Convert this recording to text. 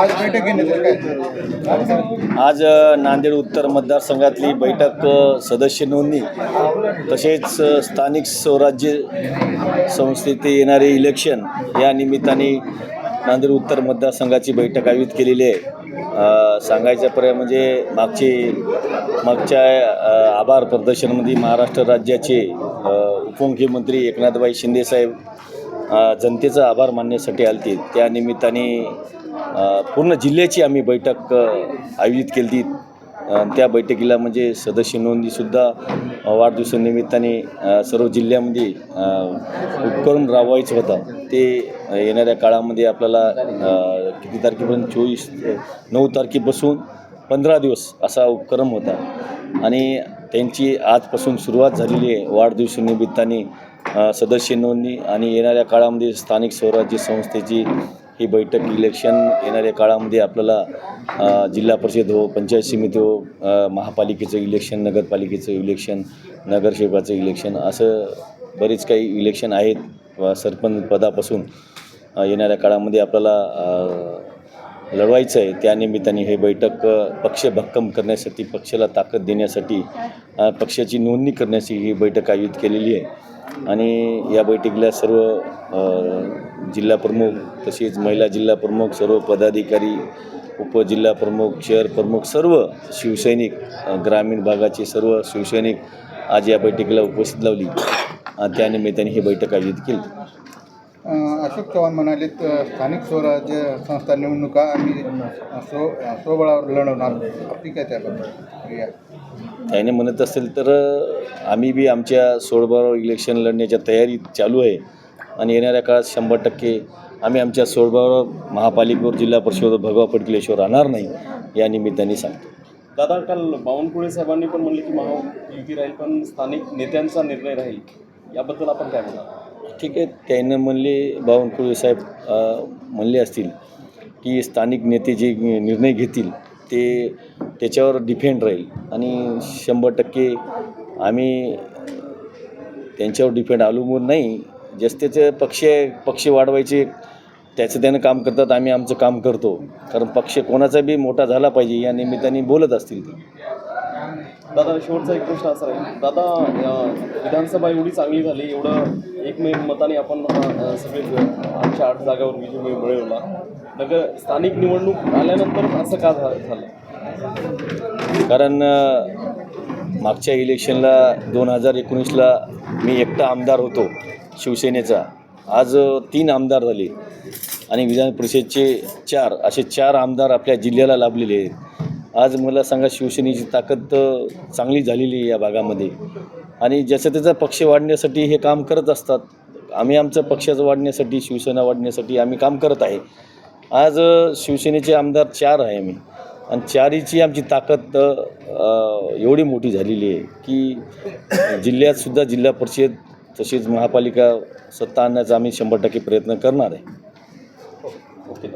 आज बैठक घेण्यात आज नांदेड उत्तर मतदारसंघातली बैठक सदस्य नोंदणी तसेच स्थानिक स्वराज्य संस्थेत येणारे इलेक्शन या निमित्ताने नांदेड उत्तर मतदारसंघाची बैठक आयोजित केलेली आहे. सांगायचा पर्याय म्हणजे मागचे मागच्या आभार प्रदर्शनमध्ये महाराष्ट्र राज्याचे उपमुख्यमंत्री एकनाथबाई शिंदेसाहेब जनतेचा आभार मानण्यासाठी आलते त्या निमित्ताने पूर्ण जिल्ह्याची आम्ही बैठक आयोजित केली त्या बैठकीला म्हणजे सदस्य नोंदीसुद्धा वाढदिवसानिमित्ताने सर्व जिल्ह्यामध्ये उपकरण उपक्रम राबवायचं होतं. ते येणाऱ्या काळामध्ये आपल्याला किती तारखेपर्यंत? चोवीस नऊ तारखेपासून पंधरा दिवस असा उपक्रम होता. आणि त्यांची आजपासून सुरुवात झालेली आहे. वाढदिवसानिमित्ताने सदस्य नोंदणी आणि येणाऱ्या काळामध्ये स्थानिक स्वराज्य संस्थेची ही बैठक इलेक्शन येणाऱ्या काळामध्ये आपल्याला जिल्हा परिषद हो पंचायत समिती हो महापालिकेचं इलेक्शन नगरपालिकेचं इलेक्शन नगरसेवकाचं इलेक्शन असं बरेच काही इलेक्शन आहेत सरपंच पदापासून येणाऱ्या काळामध्ये आपल्याला लढवायचं आहे. त्यानिमित्ताने हे बैठक पक्ष भक्कम करण्यासाठी पक्षाला ताकद देण्यासाठी पक्षाची नोंदणी करण्याची ही बैठक आयोजित केलेली आहे. आणि या बैठकीला सर्व अ, जिल्हा प्रमुख तसेच महिला जिल्हा प्रमुख सर्व पदाधिकारी उपजिल्हा प्रमुख शहर प्रमुख सर्व शिवसैनिक ग्रामीण भागाचे सर्व शिवसैनिक आज या बैठकीला उपस्थित लावली. त्यानिमित्ताने ही बैठक आयोजित केली. अशोक चव्हाण म्हणाले स्थानिक स्वराज्य संस्था निवडणुका आम्ही स्व स्वबळावर लढवणार. ठीक आहे त्याबद्दल. त्याने म्हणत असेल तर आम्ही बी आमच्या सोळबारा इलेक्शन लढण्याच्या तयारीत चालू आहे. आणि येणाऱ्या काळात शंभर टक्के आम्ही आमच्या सोळबारा महापालिकेवर जिल्हा परिषद भगवा पडकिलेश्वर राहणार नाही या निमित्ताने सांगतो. दादा काल बावनकुळे साहेबांनी पण म्हणले की महायुती राहील पण स्थानिक नेत्यांचा निर्णय राहील. याबद्दल आपण काय म्हणणार ठीक आहे त्यानं म्हणले बावनकुळे साहेब म्हणले असतील की स्थानिक नेते जे निर्णय घेतील ते त्याच्यावर डिपेंड राहील. आणि शंभर टक्के आम्ही त्यांच्यावर डिपेंड अवलंबून नाही जस त्याचे पक्ष पक्ष वाढवायचे त्याचं त्यानं काम करतात आम्ही आमचं काम करतो. कारण पक्ष कोणाचा बी मोठा झाला पाहिजे या निमित्ताने बोलत असतील ते. दादा शेवटचा एक प्रश्न असा आहे. दादा विधानसभा एवढी चांगली झाली एवढं एकमेव मताने आपण सगळे आठच्या आठ जागावर विजय मिळ- मिळवला. नगर स्थानिक निवडणूक आल्यानंतर असं का झालं? कारण मागच्या इलेक्शनला दोन हजार एकोणीसला मी एकटा आमदार होतो. शिवसेनेचा. आज तीन आमदार झाले. आणि विधान परिषदचे चार असे चार आमदार आपल्या जिल्ह्याला लाभलेले आहेत. आज मला सांगा शिवसेनेची ताकद चांगली झालेली आहे या भागामध्ये. आणि ज्याचं त्याचा पक्ष वाढण्यासाठी हे काम करत असतात. आम्ही आमचं पक्षाचं वाढण्यासाठी शिवसेना वाढण्यासाठी आम्ही काम करत आहे. आज शिवसेनेचे आमदार चार आहे आम्ही. आणि चारीची आमची ताकद एवढी मोठी झालेली आहे की जिल्ह्यातसुद्धा जिल्हा परिषद तशीच महापालिका सत्ता आणण्याचा आम्ही शंभर टक्के प्रयत्न करणार आहे. ओके